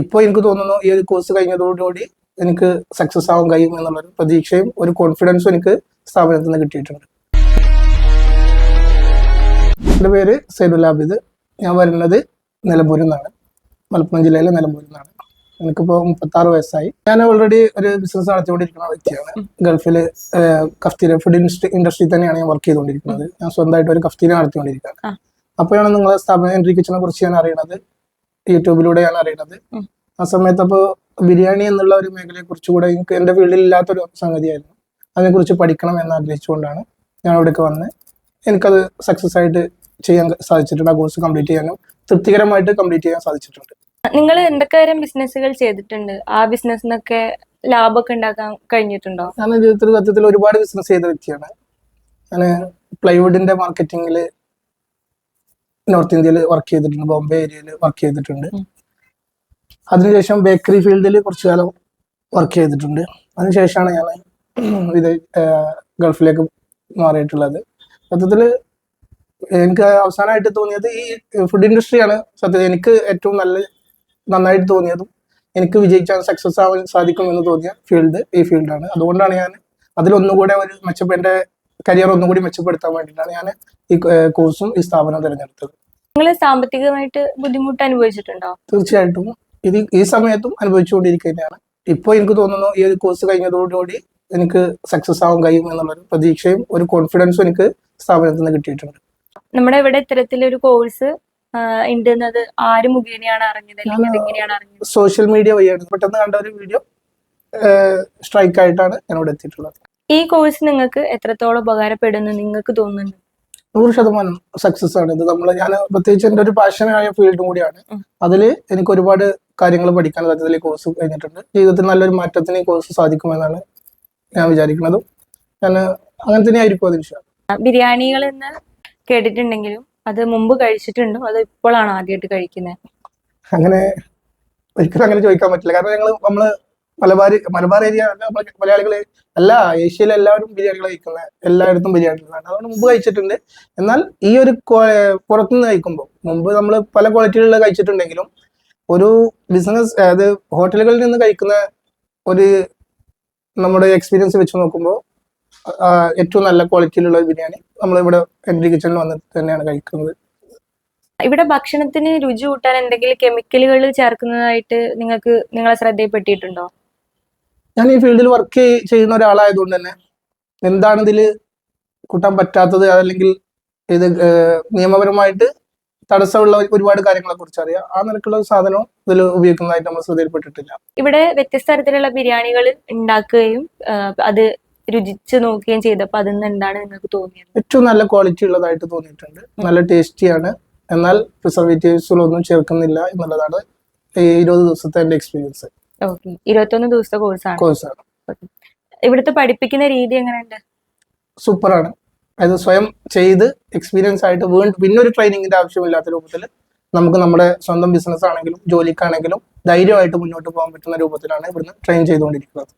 ഇപ്പോൾ എനിക്ക് തോന്നുന്നു ഈ ഒരു കോഴ്സ് കഴിഞ്ഞതോടുകൂടി എനിക്ക് സക്സസ് ആവാൻ കഴിയും എന്നുള്ളൊരു പ്രതീക്ഷയും ഒരു കോൺഫിഡൻസും എനിക്ക് സ്ഥാപനത്തിൽ നിന്ന് കിട്ടിയിട്ടുണ്ട്. എന്റെ പേര് സൈദുൽ ആബിദ്. ഞാൻ വരുന്നത് നിലമ്പൂരിൽ നിന്നാണ്. മലപ്പുറം ജില്ലയിലെ നിലമ്പൂരിൽ നിന്നാണ്. എനിക്കിപ്പോൾ മുപ്പത്താറ് വയസ്സായി. ഞാൻ ഓൾറെഡി ഒരു ബിസിനസ് നടത്തിക്കൊണ്ടിരിക്കുന്ന വ്യക്തിയാണ്. ഗൾഫിൽ കഫ്തീര ഫുഡ് ഇൻഡസ്ട്രി ഇൻഡസ്ട്രി തന്നെയാണ് ഞാൻ വർക്ക് ചെയ്തുകൊണ്ടിരിക്കുന്നത്. ഞാൻ സ്വന്തമായിട്ട് ഒരു കഫ്തീര നടത്തിക്കൊണ്ടിരിക്കുകയാണ്. അപ്പോഴാണ് നിങ്ങളെ സ്ഥാപനം എൻട്രി കിച്ചനെ കുറിച്ച് ഞാൻ അറിയണത്. യൂട്യൂബിലൂടെയാണ് അറിയണത്. ഉം. ആ സമയത്ത് അപ്പോൾ ബിരിയാണി എന്നുള്ള ഒരു മേഖലയെ കുറിച്ചുകൂടെ എനിക്ക് എന്റെ ഫീൽഡിൽ ഇല്ലാത്തൊരു സംഗതിയായിരുന്നു. അതിനെക്കുറിച്ച് പഠിക്കണം എന്ന് ആഗ്രഹിച്ചുകൊണ്ടാണ് ഞാൻ ഇവിടേക്ക് വന്ന് എനിക്കത് സക്സസ് ആയിട്ട് ചെയ്യാൻ സാധിച്ചിട്ടുണ്ട്. ആ കോഴ്സ് കംപ്ലീറ്റ് ചെയ്യാനും തൃപ്തികരമായിട്ട് കംപ്ലീറ്റ് ചെയ്യാൻ സാധിച്ചിട്ടുണ്ട്. നിങ്ങൾ എന്തൊക്കെ തരം ബിസിനസ്സുകൾ ചെയ്തിട്ടുണ്ട്? ആ ബിസിനസ്സിനൊക്കെ ലാഭമൊക്കെ ഉണ്ടാക്കാൻ കഴിഞ്ഞിട്ടുണ്ടോ? ഞാൻ ജീവിതത്തിൽ സത്യത്തിൽ ഒരുപാട് ബിസിനസ് ചെയ്ത വ്യക്തിയാണ്. ഞാൻ പ്ലൈവുഡിന്റെ മാർക്കറ്റിംഗിൽ നോർത്ത് ഇന്ത്യയിൽ വർക്ക് ചെയ്തിട്ടുണ്ട് ബോംബെ ഏരിയയിൽ വർക്ക് ചെയ്തിട്ടുണ്ട്. അതിനുശേഷം ബേക്കറി ഫീൽഡിൽ കുറച്ചു കാലം വർക്ക് ചെയ്തിട്ടുണ്ട്. അതിനുശേഷമാണ് ഞാൻ ഇത് ഗൾഫിലേക്ക് മാറിയിട്ടുള്ളത്. സത്യത്തിൽ എനിക്ക് അവസാനമായിട്ട് തോന്നിയത് ഈ ഫുഡ് ഇൻഡസ്ട്രിയാണ് സത്യം. എനിക്ക് ഏറ്റവും നല്ല നന്നായിട്ട് തോന്നിയതും എനിക്ക് വിജയിക്കാൻ സക്സസ് ആവാൻ സാധിക്കും എന്ന് തോന്നിയ ഫീൽഡ് ഈ ഫീൽഡാണ് അതുകൊണ്ടാണ് ഞാൻ അതിലൊന്നുകൂടെ ഒരു മെച്ചപ്പെ കരിയർ ഒന്നുകൂടി മെച്ചപ്പെടുത്താൻ വേണ്ടിയിട്ടാണ് ഞാൻ ഈ കോഴ്സും ഈ സ്ഥാപനവും തിരഞ്ഞെടുത്തത്. നിങ്ങൾ സാമ്പത്തികമായിട്ട് ബുദ്ധിമുട്ട് അനുഭവിച്ചിട്ടുണ്ടോ? തീർച്ചയായിട്ടും. ഇത് ഈ സമയത്തും അനുഭവിച്ചുകൊണ്ടിരിക്കുന്നതാണ്. ഇപ്പോൾ എനിക്ക് തോന്നുന്നു ഈ ഒരു കോഴ്സ് കഴിഞ്ഞതോടുകൂടി എനിക്ക് സക്സസ് ആവാൻ കഴിയും എന്നുള്ളൊരു പ്രതീക്ഷയും ഒരു കോൺഫിഡൻസും എനിക്ക് സ്ഥാപനത്തിൽ നിന്ന് കിട്ടിയിട്ടുണ്ട്. നമ്മുടെ ഇവിടെ ഇത്തരത്തിലൊരു കോഴ്സ് ഉണ്ടെന്നത് ആര് മുഖേനയാണ് അറിഞ്ഞത്? സോഷ്യൽ മീഡിയ വഴിയാണ്. പെട്ടെന്ന് കണ്ട ഒരു വീഡിയോ സ്ട്രൈക്ക് ആയിട്ടാണ് ഞാനിവിടെ എത്തിയിട്ടുള്ളത്. ഈ കോഴ്സ് നിങ്ങൾക്ക് എത്രത്തോളം ഉപകാരപ്പെടുന്നു നിങ്ങൾക്ക് തോന്നുന്നുണ്ട്? നൂറ് ശതമാനം സക്സസ് ആണ്. ഇത് നമ്മൾ ഞാൻ പ്രത്യേകിച്ച് എന്റെ ഒരു പാഷനായ ഫീൽഡും കൂടിയാണ്. അതിൽ എനിക്ക് ഒരുപാട് കാര്യങ്ങൾ പഠിക്കാൻ സത്യത്തിൽ ഈ കോഴ്സ് കഴിഞ്ഞിട്ടുണ്ട്. ജീവിതത്തിൽ നല്ലൊരു മാറ്റത്തിന് ഈ കോഴ്സ് സാധിക്കുമെന്നാണ് ഞാൻ വിചാരിക്കുന്നത്. ഞാൻ അങ്ങനെ തന്നെ ആയിരിക്കും അതിന് ബിരിയാണികൾ എന്ന് കേട്ടിട്ടുണ്ടെങ്കിലും അത് മുമ്പ് കഴിച്ചിട്ടുണ്ടോ? അത് ഇപ്പോഴാണ് ആദ്യമായിട്ട് കഴിക്കുന്നത്? അങ്ങനെ ഒരിക്കലും അങ്ങനെ ചോദിക്കാൻ പറ്റില്ല. കാരണം ഞങ്ങൾ നമ്മൾ മലബാർ മലബാർ ഏരിയ മലയാളികൾ എല്ലാ ഏഷ്യയിലെ എല്ലാവരും ബിരിയാണികൾ കഴിക്കുന്നത് എല്ലായിടത്തും ബിരിയാണികളാണ്. അതുകൊണ്ട് മുമ്പ് കഴിച്ചിട്ടുണ്ട്. എന്നാൽ ഈ ഒരു പുറത്തുനിന്ന് കഴിക്കുമ്പോൾ മുമ്പ് നമ്മൾ പല ക്വാളിറ്റിയിലുള്ള കഴിച്ചിട്ടുണ്ടെങ്കിലും ഒരു ബിസിനസ് അതായത് ഹോട്ടലുകളിൽ നിന്ന് കഴിക്കുന്ന ഒരു നമ്മുടെ എക്സ്പീരിയൻസ് വെച്ച് നോക്കുമ്പോൾ ഏറ്റവും നല്ല ക്വാളിറ്റിയിലുള്ള ബിരിയാണി നമ്മൾ ഇവിടെ എൻട്രി കിച്ചണിൽ വന്നിട്ട് തന്നെയാണ് കഴിക്കുന്നത്. ഇവിടെ ഭക്ഷണത്തിന് രുചി കൂട്ടാൻ എന്തെങ്കിലും കെമിക്കലുകൾ ചേർക്കുന്നതായിട്ട് നിങ്ങൾക്ക് നിങ്ങളെ ശ്രദ്ധയിൽപ്പെട്ടിട്ടുണ്ടോ? ഞാൻ ഈ ഫീൽഡിൽ വർക്ക് ചെയ്യുന്ന ഒരാളായതുകൊണ്ട് തന്നെ എന്താണ് ഇതിൽ കൂട്ടാൻ പറ്റാത്തത് അതല്ലെങ്കിൽ ഇത് നിയമപരമായിട്ട് തടസ്സമുള്ള ഒരുപാട് കാര്യങ്ങളെ കുറിച്ച് അറിയാം. ആ നിരക്കുള്ള ഒരു സാധനവും ഇതിൽ ഉപയോഗിക്കുന്നതായിട്ട് നമ്മൾ ശ്രദ്ധയിൽപ്പെട്ടിട്ടില്ല. ഇവിടെ വ്യത്യസ്ത തരത്തിലുള്ള ബിരിയാണികൾ ഉണ്ടാക്കുകയും അത് രുചിച്ച് നോക്കുകയും ചെയ്തപ്പോൾ അതിൽ നിന്ന് എന്താണ് നിങ്ങൾക്ക് തോന്നിയത്? ഏറ്റവും നല്ല ക്വാളിറ്റി ഉള്ളതായിട്ട് തോന്നിയിട്ടുണ്ട്. നല്ല ടേസ്റ്റിയാണ് എന്നാൽ പ്രിസർവേറ്റീവ്സുകളൊന്നും ചേർക്കുന്നില്ല എന്നുള്ളതാണ് ഈ ഇരുപത് ദിവസത്തെ എന്റെ എക്സ്പീരിയൻസ് ഓക്കെ ഇരുപത്തൊന്ന് ദിവസത്തെ കോഴ്സാണ് കോഴ്സാണ് ഇവിടുത്തെ പഠിപ്പിക്കുന്ന രീതി എങ്ങനെയുണ്ട്? സൂപ്പറാണ് അതായത് സ്വയം ചെയ്ത് എക്സ്പീരിയൻസ് ആയിട്ട് വീണ്ടും പിന്നെ ഒരു ട്രെയിനിങ്ങിന്റെ ആവശ്യമില്ലാത്ത രൂപത്തിൽ നമുക്ക് നമ്മുടെ സ്വന്തം ബിസിനസ് ആണെങ്കിലും ജോലിക്കാണെങ്കിലും ധൈര്യമായിട്ട് മുന്നോട്ട് പോകാൻ പറ്റുന്ന രൂപത്തിലാണ് ഇവിടുന്ന് ട്രെയിൻ ചെയ്തുകൊണ്ടിരിക്കുന്നത്.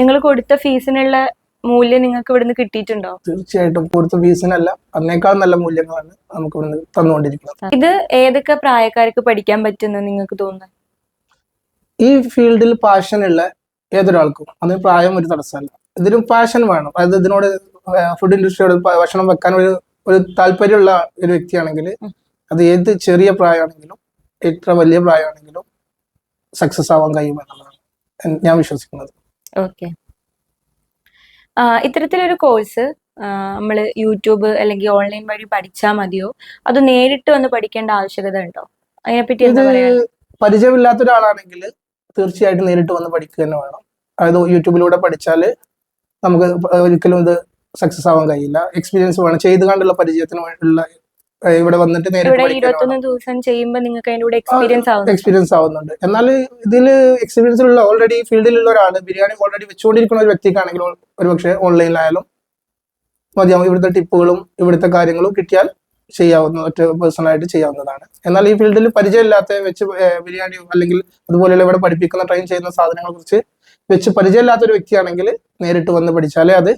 നിങ്ങൾ കൊടുത്ത ഫീസിനുള്ള മൂല്യം നിങ്ങൾക്ക് ഇവിടുന്ന് കിട്ടിയിട്ടുണ്ടോ? തീർച്ചയായിട്ടും കൊടുത്ത ഫീസിനല്ല അതിനേക്കാൾ നല്ല മൂല്യങ്ങളാണ് നമുക്ക് ഇവിടുന്ന് തന്നുകൊണ്ടിരിക്കുന്നത്. ഇത് ഏതൊക്കെ പ്രായക്കാർക്ക് പഠിക്കാൻ പറ്റുന്ന നിങ്ങൾക്ക് തോന്നുന്നു? ഈ ഫീൽഡിൽ പാഷനുള്ള ഏതൊരാൾക്കും? അതിന് പ്രായം ഒരു തടസ്സമല്ല. ഇതിനും പാഷൻ വേണം. അതായത് ഇതിനോട് ഫുഡ് ഇൻഡസ്ട്രിയോട് ഭക്ഷണം വെക്കാൻ ഒരു ഒരു താല്പര്യമുള്ള ഒരു വ്യക്തിയാണെങ്കിൽ അത് ഏത് ചെറിയ പ്രായമാണെങ്കിലും എത്ര വലിയ പ്രായമാണെങ്കിലും സക്സസ് ആവാൻ കഴിയും എന്നുള്ളതാണ് ഞാൻ വിശ്വസിക്കുന്നത്. ഓക്കെ ഇത്തരത്തിലൊരു കോഴ്സ് നമ്മൾ യൂട്യൂബ് അല്ലെങ്കിൽ ഓൺലൈൻ വഴി പഠിച്ചാൽ മതിയോ? അത് നേരിട്ട് വന്ന് പഠിക്കേണ്ട ആവശ്യകത ഉണ്ടോ? അതിനെപ്പറ്റി പരിചയമില്ലാത്ത ഒരാളാണെങ്കിൽ തീർച്ചയായിട്ടും നേരിട്ട് വന്ന് പഠിക്കുക തന്നെ വേണം. അതായത് യൂട്യൂബിലൂടെ പഠിച്ചാൽ നമുക്ക് ഒരിക്കലും ഇത് സക്സസ് ആവാൻ കഴിയില്ല. എക്സ്പീരിയൻസ് വേണം. ചെയ്ത് കണ്ടുള്ള പരിചയത്തിന് ഉള്ള ഇവിടെ വന്നിട്ട് എക്സ്പീരിയൻസ് ആവുന്നുണ്ട്. എന്നാൽ ഇതിൽ എക്സ്പീരിയൻസ് ഉള്ള ഓൾറെഡി ഫീൽഡിലുള്ള ഒരാൾ ബിരിയാണി ഓൾറെഡി വെച്ചുകൊണ്ടിരിക്കുന്ന ഒരു വ്യക്തിക്കാണെങ്കിൽ ഒരുപക്ഷെ ഓൺലൈനിലായാലും മതിയാവും. ഇവിടുത്തെ ടിപ്പുകളും ഇവിടുത്തെ കാര്യങ്ങളും കിട്ടിയാൽ ചെയ്യാവുന്ന ഒറ്റ പേഴ്സണലായിട്ട് ചെയ്യാവുന്നതാണ്. എന്നാൽ ഈ ഫീൽഡിൽ പരിചയമില്ലാത്ത വെച്ച് ബിരിയാണി ബിരിയാണിയോ അല്ലെങ്കിൽ അതുപോലെയുള്ള ഇവിടെ പഠിപ്പിക്കുന്ന ട്രെയിൻ ചെയ്യുന്ന സാധനങ്ങളെ കുറിച്ച് വെച്ച് പരിചയമില്ലാത്ത ഒരു വ്യക്തിയാണെങ്കിൽ നേരിട്ട് വന്ന് പഠിച്ചാലേ അത്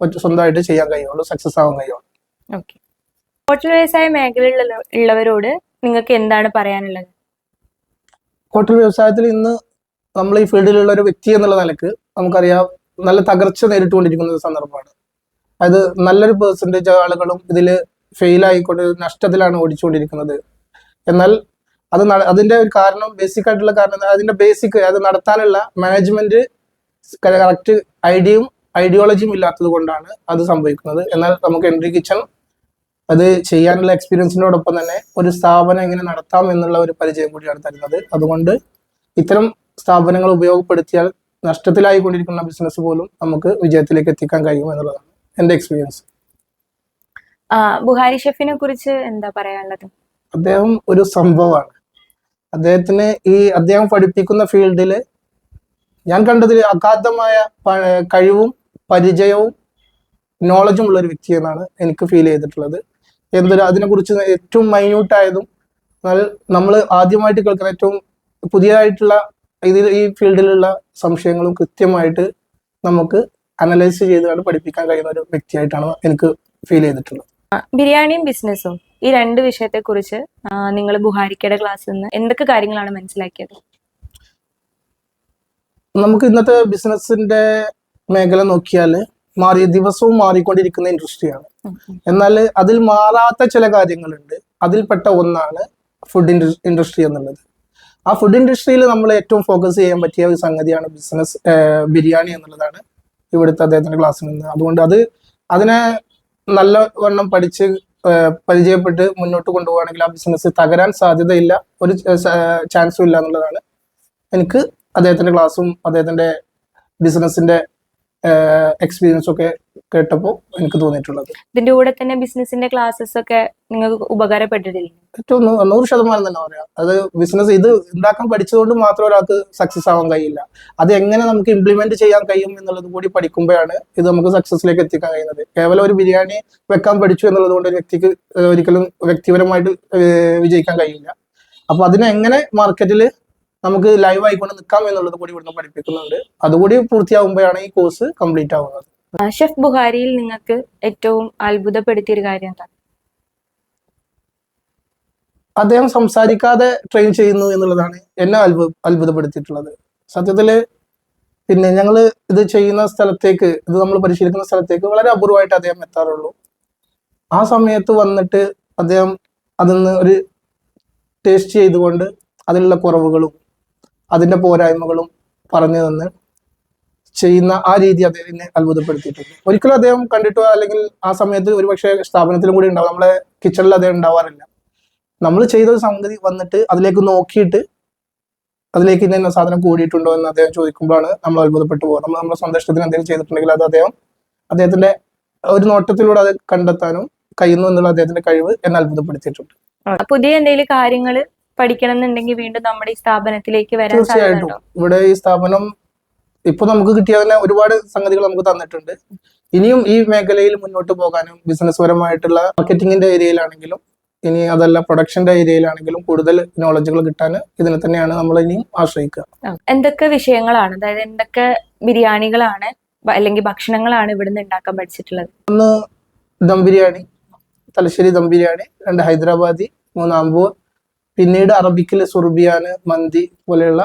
ഒറ്റ സ്വന്തമായിട്ട് ചെയ്യാൻ കഴിയുള്ളൂ സക്സസ് ആവാൻ കഴിയുള്ളൂ. ഹോട്ടൽ വ്യവസായ മേഖലയിൽ ഉള്ളവരോട് നിങ്ങൾക്ക് എന്താണ് പറയാനുള്ളത്? ഹോട്ടൽ വ്യവസായത്തിൽ ഇന്ന് നമ്മൾ ഈ ഫീൽഡിലുള്ള ഒരു വ്യക്തി എന്നുള്ള നിലയ്ക്ക് നമുക്കറിയാം നല്ല തകർച്ച നേരിട്ടുകൊണ്ടിരിക്കുന്ന ഒരു സന്ദർഭമാണ്. അതായത് നല്ലൊരു പെർസെന്റേജ് ആളുകളും ഇതിൽ ഫെയിൽ ആയിക്കൊണ്ട് നഷ്ടത്തിലാണ് ഓടിച്ചുകൊണ്ടിരിക്കുന്നത്. എന്നാൽ അത് അതിന്റെ ഒരു കാരണം ബേസിക് ആയിട്ടുള്ള കാരണം അതിന്റെ ബേസിക് അത് നടത്താനുള്ള മാനേജ്മെന്റ് കറക്റ്റ് ഐഡിയയും ഐഡിയോളജിയും ഇല്ലാത്തത് കൊണ്ടാണ് അത് സംഭവിക്കുന്നത്. എന്നാൽ നമുക്ക് എൻട്രി കിച്ചൺ അത് ചെയ്യാനുള്ള എക്സ്പീരിയൻസിനോടൊപ്പം തന്നെ ഒരു സ്ഥാപനം എങ്ങനെ നടത്താം എന്നുള്ള ഒരു പരിചയം കൂടിയാണ് തരുന്നത്. അതുകൊണ്ട് ഇത്തരം സ്ഥാപനങ്ങൾ ഉപയോഗപ്പെടുത്തിയാൽ നഷ്ടത്തിലായിക്കൊണ്ടിരിക്കുന്ന ബിസിനസ് പോലും നമുക്ക് വിജയത്തിലേക്ക് എത്തിക്കാൻ കഴിയും എന്നുള്ളതാണ് എന്റെ എക്സ്പീരിയൻസ് ബുഹാരി ഷെഫിനെ കുറിച്ച് എന്താ പറയാനുള്ളത്? അദ്ദേഹം ഒരു സംഭവമാണ്. അദ്ദേഹത്തിന് ഈ അദ്ദേഹം പഠിപ്പിക്കുന്ന ഫീൽഡിൽ ഞാൻ കണ്ടതിൽ അഗാധമായ കഴിവും പരിചയവും നോളജും ഉള്ള ഒരു വ്യക്തി എന്നാണ് എനിക്ക് ഫീൽ ചെയ്തിട്ടുള്ളത്. എന്തൊരു അതിനെക്കുറിച്ച് ഏറ്റവും മൈന്യൂട്ടായതും നമ്മൾ ആദ്യമായിട്ട് കേൾക്കുന്ന ഏറ്റവും പുതിയതായിട്ടുള്ള ഇതിൽ ഈ ഫീൽഡിലുള്ള സംശയങ്ങളും കൃത്യമായിട്ട് നമുക്ക് അനലൈസ് ചെയ്താണ് പഠിപ്പിക്കാൻ കഴിയുന്ന ഒരു വ്യക്തിയായിട്ടാണ് എനിക്ക് ഫീൽ ചെയ്തിട്ടുള്ളത്. ബിരിയാണിയും ബിസിനസ്സും ഈ രണ്ട് വിഷയത്തെ കുറിച്ച് നിങ്ങൾ ബുഹാരിക്കയുടെ ക്ലാസ്സിൽ നിന്ന് എന്തൊക്കെ കാര്യങ്ങളാണ് മനസ്സിലാക്കിയത്? നമുക്ക് ഇന്നത്തെ ബിസിനസിന്റെ മേഖല നോക്കിയാൽ മാറിയ ദിവസവും മാറിക്കൊണ്ടിരിക്കുന്ന ഇൻഡസ്ട്രിയാണ്. എന്നാൽ അതിൽ മാറാത്ത ചില കാര്യങ്ങളുണ്ട്. അതിൽപ്പെട്ട ഒന്നാണ് ഫുഡ് ഇൻഡസ്ട്രി എന്നുള്ളത്. ആ ഫുഡ് ഇൻഡസ്ട്രിയിൽ നമ്മൾ ഏറ്റവും ഫോക്കസ് ചെയ്യാൻ പറ്റിയ ഒരു സംഗതിയാണ് ബിസിനസ് ബിരിയാണി എന്നുള്ളതാണ് ഇവിടുത്തെ അദ്ദേഹത്തിന്റെ ക്ലാസ്സിൽ നിന്ന്. അതുകൊണ്ട് അത് അതിനെ നല്ലവണ്ണം പഠിച്ച് പരിചയപ്പെട്ട് മുന്നോട്ട് കൊണ്ടുപോവുകയാണെങ്കിൽ ആ ബിസിനസ് തകരാൻ സാധ്യതയില്ല. ഒരു ചാൻസും ഇല്ല എന്നുള്ളതാണ്. എനിക്ക് അദ്ദേഹത്തിന്റെ ക്ലാസ്സും അദ്ദേഹത്തിന്റെ ബിസിനസിന്റെ എക്സ്പീരിയൻസും ഒക്കെ കേട്ടപ്പോൾ എനിക്ക് തോന്നിയിട്ടുള്ളത്. ഇതിന്റെ കൂടെ തന്നെ ബിസിനസിന്റെ ക്ലാസ്സസ് ഒക്കെ നിങ്ങൾക്ക് ഉപകാരപ്പെട്ടിട്ടില്ലേ? ഏറ്റവും നൂറ് ശതമാനം തന്നെ പറയാം. അത് ബിസിനസ് ഇത് ഉണ്ടാക്കാൻ പഠിച്ചതുകൊണ്ട് മാത്രം ഒരാൾക്ക് സക്സസ് ആവാൻ കഴിയില്ല. അത് എങ്ങനെ നമുക്ക് ഇംപ്ലിമെന്റ് ചെയ്യാൻ കഴിയും എന്നുള്ളത് കൂടി പഠിക്കുമ്പോഴാണ് ഇത് നമുക്ക് സക്സസിലേക്ക് എത്തിക്കാൻ കഴിയുന്നത്. കേവലം ഒരു ബിരിയാണി വെക്കാൻ പഠിച്ചു എന്നുള്ളത് കൊണ്ട് ഒരു വ്യക്തിക്ക് ഒരിക്കലും വ്യക്തിപരമായിട്ട് വിജയിക്കാൻ കഴിയില്ല. അപ്പൊ അതിനെ എങ്ങനെ മാർക്കറ്റിൽ നമുക്ക് ലൈവ് ആയിക്കൊണ്ട് നിൽക്കാം എന്നുള്ളത് കൂടി ഇവിടുന്ന് പഠിപ്പിക്കുന്നുണ്ട്. അതുകൂടി പൂർത്തിയാകുമ്പോഴാണ് ഈ കോഴ്സ് കംപ്ലീറ്റ് ആവുന്നത്. ഷെഫ് ബുഹാരിയിൽ നിങ്ങൾക്ക് ഏറ്റവും അത്ഭുതപ്പെടുത്തിയ ഒരു കാര്യം എന്താ അദ്ദേഹം സംസാരിക്കാതെ ട്രെയിൻ ചെയ്യുന്നു എന്നുള്ളതാണ് എന്നെ അത്ഭുത അത്ഭുതപ്പെടുത്തിയിട്ടുള്ളത്. സത്യത്തിൽ പിന്നെ ഞങ്ങൾ ഇത് ചെയ്യുന്ന സ്ഥലത്തേക്ക് ഇത് നമ്മൾ പരിശീലിക്കുന്ന സ്ഥലത്തേക്ക് വളരെ അപൂർവമായിട്ട് അദ്ദേഹം എത്താറുള്ളൂ. ആ സമയത്ത് വന്നിട്ട് അദ്ദേഹം അതിൽ നിന്ന് ഒരു ടേസ്റ്റ് ചെയ്തുകൊണ്ട് അതിലുള്ള കുറവുകളും അതിന്റെ പോരായ്മകളും പറഞ്ഞു തന്ന് ചെയ്യുന്ന ആ രീതി അദ്ദേഹത്തിനെ അത്ഭുതപ്പെടുത്തിയിട്ടുണ്ട്. ഒരിക്കലും അദ്ദേഹം കണ്ടിട്ടോ അല്ലെങ്കിൽ ആ സമയത്ത് ഒരുപക്ഷെ സ്ഥാപനത്തിലും കൂടി ഉണ്ടാവും. നമ്മളെ കിച്ചണിൽ അദ്ദേഹം ഉണ്ടാവാറില്ല. നമ്മൾ ചെയ്ത ഒരു സംഗതി വന്നിട്ട് അതിലേക്ക് നോക്കിയിട്ട് അതിലേക്ക് ഇന്ന സാധനം കൂടിയിട്ടുണ്ടോ എന്ന് അദ്ദേഹം ചോദിക്കുമ്പോഴാണ് നമ്മൾ അത്ഭുതപ്പെട്ടു പോകുക നമ്മൾ നമ്മുടെ സന്ദേശത്തിന് എന്തെങ്കിലും ചെയ്തിട്ടുണ്ടെങ്കിൽ അത് അദ്ദേഹം അദ്ദേഹത്തിന്റെ ഒരു നോട്ടത്തിലൂടെ അത് കണ്ടെത്താനും കഴിയുന്നു എന്നുള്ള അദ്ദേഹത്തിന്റെ കഴിവ് എന്നെ അത്ഭുതപ്പെടുത്തിയിട്ടുണ്ട്. പുതിയ എന്തെങ്കിലും കാര്യങ്ങൾ പഠിക്കണം എന്നുണ്ടെങ്കിൽ വീണ്ടും നമ്മുടെ ഈ സ്ഥാപനത്തിലേക്ക് വരാൻ തീർച്ചയായിട്ടും. ഇവിടെ ഈ സ്ഥാപനം ഇപ്പൊ നമുക്ക് കിട്ടിയ തന്നെ ഒരുപാട് സംഗതികൾ നമുക്ക് തന്നിട്ടുണ്ട്. ഇനിയും ഈ മേഖലയിൽ മുന്നോട്ട് പോകാനും ബിസിനസ് പരമായിട്ടുള്ള മാർക്കറ്റിംഗിന്റെ ഏരിയയിലാണെങ്കിലും ഇനി അതല്ല പ്രൊഡക്ഷന്റെ ഏരിയയിലാണെങ്കിലും കൂടുതൽ നോളജുകൾ കിട്ടാൻ ഇതിനെ തന്നെയാണ് നമ്മൾ ഇനിയും ആശ്രയിക്കുക. എന്തൊക്കെ വിഷയങ്ങളാണ്? അതായത് എന്തൊക്കെ ബിരിയാണികളാണ് അല്ലെങ്കിൽ ഭക്ഷണങ്ങളാണ് ഇവിടുന്ന് ഉണ്ടാക്കാൻ പഠിച്ചിട്ടുള്ളത്? ഒന്ന് ദം ബിരിയാണി തലശ്ശേരി ദം ബിരിയാണി രണ്ട് ഹൈദരാബാദി മൂന്ന് അമ്പൂർ പിന്നീട് അറബിക്കിൽ സുർബിയാന് മന്തി പോലെയുള്ള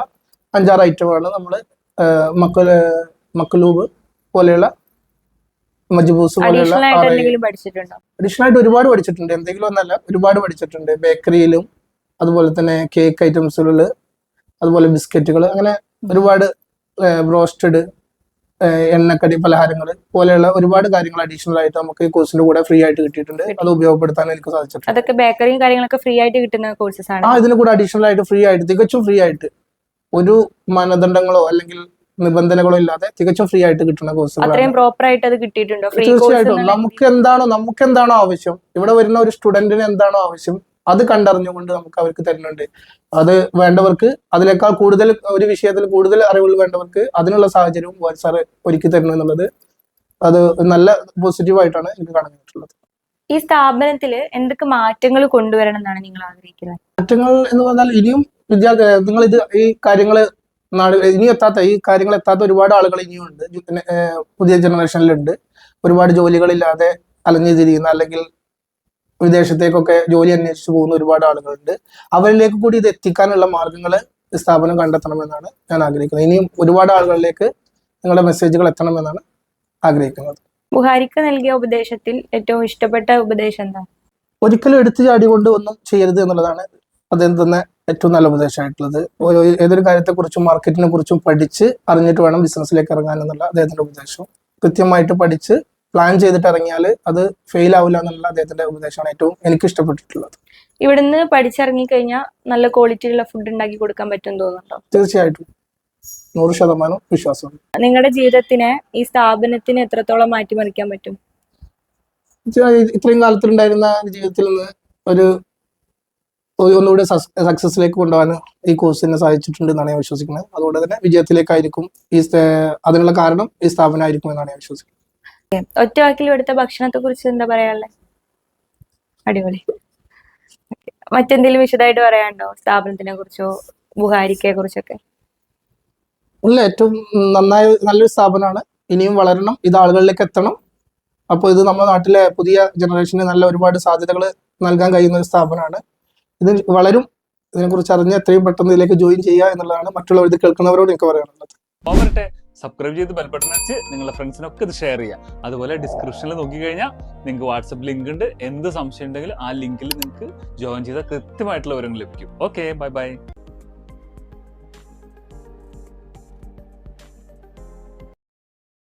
അഞ്ചാറ് ഐറ്റമാണ് നമ്മൾ മക്ക മക്കളൂബ് പോലെയുള്ള മജ്ബൂസ് പോലെയുള്ള അഡീഷണൽ ആയിട്ട് ഒരുപാട് പഠിച്ചിട്ടുണ്ട്. എന്തെങ്കിലും ഒന്നല്ല ഒരുപാട് പഠിച്ചിട്ടുണ്ട്. ബേക്കറിയിലും അതുപോലെ തന്നെ കേക്ക് ഐറ്റംസുകളിൽ അതുപോലെ ബിസ്ക്കറ്റുകൾ അങ്ങനെ ഒരുപാട് ബ്രോസ്റ്റഡ് എണ്ണക്കടി പലഹാരങ്ങൾ പോലെയുള്ള ഒരുപാട് കാര്യങ്ങൾ അഡീഷണൽ ആയിട്ട് നമുക്ക് ഈ കോഴ്സിന്റെ കൂടെ ഫ്രീ ആയിട്ട് കിട്ടിയിട്ടുണ്ട്. അത് ഉപയോഗപ്പെടുത്താൻ എനിക്ക് സാധിച്ചിട്ടുണ്ട്. അതൊക്കെ ബേക്കറിയും കാര്യങ്ങളൊക്കെ ഫ്രീ ആയിട്ട് കിട്ടുന്ന കോഴ്സസ് ആണ്. ആ ഇതിന് കൂടെ അഡീഷണൽ ആയിട്ട് ഫ്രീ ആയിട്ട് തികച്ചും ഫ്രീ ആയിട്ട് ഒരു മാനദണ്ഡങ്ങളോ അല്ലെങ്കിൽ നിബന്ധനകളോ ഇല്ലാതെ തികച്ചും ഫ്രീ ആയിട്ട് കിട്ടുന്ന കോഴ്സുകളാണ് പ്രോപ്പർ ആയിട്ട് അത് കിട്ടിയിട്ടുണ്ടോ? തീർച്ചയായിട്ടും. നമുക്ക് എന്താണോ നമുക്ക് എന്താണോ ആവശ്യം ഇവിടെ വരുന്ന ഒരു സ്റ്റുഡന്റിന് എന്താണോ ആവശ്യം അത് കണ്ടറിഞ്ഞുകൊണ്ട് നമുക്ക് അവർക്ക് തരുന്നുണ്ട്. അത് വേണ്ടവർക്ക് അതിനേക്കാൾ കൂടുതൽ ഒരു വിഷയത്തിൽ കൂടുതൽ അറിവുകൾ വേണ്ടവർക്ക് അതിനുള്ള സാഹചര്യവും സാർ ഒരുക്കി തരുന്നു എന്നുള്ളത് അത് നല്ല പോസിറ്റീവ് ആയിട്ടാണ് എനിക്ക് കാണുന്നത്. ഈ സ്ഥാപനത്തിൽ എന്തൊക്കെ മാറ്റങ്ങൾ കൊണ്ടുവരണം എന്നാണ് നിങ്ങൾ ആഗ്രഹിക്കുന്നത്? മാറ്റങ്ങൾ എന്ന് പറഞ്ഞാൽ ഇനിയും വിദ്യാർത്ഥി നിങ്ങൾ ഇത് ഈ കാര്യങ്ങൾ ഇനി എത്താത്ത ഈ കാര്യങ്ങൾ എത്താത്ത ഒരുപാട് ആളുകൾ ഇനിയും ഉണ്ട്. പുതിയ ജനറേഷനിലുണ്ട്. ഒരുപാട് ജോലികളില്ലാതെ അലഞ്ഞു തിരിയുന്ന അല്ലെങ്കിൽ വിദേശത്തേക്കൊക്കെ ജോലി അന്വേഷിച്ചു പോകുന്ന ഒരുപാട് ആളുകളുണ്ട്. അവരിലേക്ക് കൂടി ഇത് എത്തിക്കാനുള്ള മാർഗങ്ങൾ സ്ഥാപനം കണ്ടെത്തണമെന്നാണ് ഞാൻ ആഗ്രഹിക്കുന്നത്. ഇനിയും ഒരുപാട് ആളുകളിലേക്ക് നിങ്ങളുടെ മെസ്സേജുകൾ എത്തണമെന്നാണ് ആഗ്രഹിക്കുന്നത്. ബുഹാരിക്ക് നൽകിയ ഉപദേശത്തിൽ ഏറ്റവും ഇഷ്ടപ്പെട്ട ഉപദേശം എന്താ? ഒരിക്കലും എടുത്തു ചാടി കൊണ്ട് ഒന്നും ചെയ്യരുത് എന്നുള്ളതാണ് അദ്ദേഹം തന്നെ ഏറ്റവും നല്ല ഉപദേശമായിട്ടുള്ളത്. ഓരോ ഏതൊരു കാര്യത്തെക്കുറിച്ചും മാർക്കറ്റിനെ കുറിച്ചും പഠിച്ച് അറിഞ്ഞിട്ട് വേണം ബിസിനസ്സിലേക്ക് ഇറങ്ങാൻ എന്നുള്ള അദ്ദേഹത്തിന്റെ ഉപദേശം കൃത്യമായിട്ട് പഠിച്ച് പ്ലാൻ ചെയ്തിട്ട് ഇറങ്ങിയാൽ അത് ഫെയിൽ ആവില്ല എന്നുള്ള അദ്ദേഹത്തിന്റെ ഉപദേശമാണ് ഏറ്റവും എനിക്ക് ഇഷ്ടപ്പെട്ടിട്ടുള്ളത്. ഇവിടുന്ന് പഠിച്ചിറങ്ങി കഴിഞ്ഞാൽ നല്ല ക്വാളിറ്റിയുള്ള ഫുഡ് ഉണ്ടാക്കി കൊടുക്കാൻ പറ്റും തോന്നുന്നുണ്ടോ? തീർച്ചയായിട്ടും. നൂറ് ശതമാനം വിശ്വാസം. നിങ്ങളുടെ ജീവിതത്തിനെ ഈ സ്ഥാപനത്തിന് എത്രത്തോളം മാറ്റിമറിക്കാൻ പറ്റും? ഇത്രയും കാലത്തിലുണ്ടായിരുന്ന ജീവിതത്തിൽ നിന്ന് ഒരു ഒരു ഒന്നുകൂടെ സക്സസിലേക്ക് കൊണ്ടുപോകാൻ ഈ കോഴ്സിനെ സഹായിച്ചിട്ടുണ്ട് എന്നാണ് ഞാൻ വിശ്വസിക്കുന്നത്. അതുകൊണ്ട് തന്നെ വിജയത്തിലേക്കായിരിക്കും ഈ അതിനുള്ള കാരണം ഈ സ്ഥാപനമായിരിക്കും എന്നാണ് ഞാൻ വിശ്വസിക്കുന്നത്. ഒറ്റ വാക്കിൽ ഇവിടുത്തെ ഭക്ഷണത്തെ കുറിച്ച് എന്താ പറയാനുള്ളത് അടിപൊളി. മറ്റെന്തെങ്കിലും വിശദമായിട്ട് പറയാനുണ്ടോ? സ്ഥാപനത്തിനെ കുറിച്ചോ ബുഹാരിക്കയെ കുറിച്ചൊക്കെ ഉള്ള ഏറ്റവും നന്നായ നല്ലൊരു സ്ഥാപനമാണ്. ഇനിയും വളരണം. ഇത് ആളുകളിലേക്ക് എത്തണം. അപ്പോൾ ഇത് നമ്മുടെ നാട്ടിലെ പുതിയ ജനറേഷന് നല്ല ഒരുപാട് സാധ്യതകൾ നൽകാൻ കഴിയുന്ന ഒരു സ്ഥാപനമാണ്. ഇത് വളരും. ഇതിനെക്കുറിച്ച് അറിഞ്ഞ് എത്രയും പെട്ടെന്ന് ഇതിലേക്ക് ജോയിൻ ചെയ്യുക എന്നുള്ളതാണ് മറ്റുള്ളവർ ഇത് കേൾക്കുന്നവരോട് എനിക്ക് പറയാനുള്ളത്. സബ്സ്ക്രൈബ് ചെയ്ത് ബെൽബട്ടൺ വെച്ച് നിങ്ങളുടെ ഫ്രണ്ട്സിനൊക്കെ ഇത് ഷെയർ ചെയ്യാം അതുപോലെ ഡിസ്ക്രിപ്ഷനിൽ നോക്കിക്കഴിഞ്ഞാൽ നിങ്ങൾക്ക് വാട്സപ്പ് ലിങ്ക് ഉണ്ട്. എന്ത് സംശയം ഉണ്ടെങ്കിലും ആ ലിങ്കിൽ നിങ്ങൾക്ക് ജോയിൻ ചെയ്താൽ കൃത്യമായിട്ടുള്ള വിവരങ്ങൾ ലഭിക്കും. Okay bye bye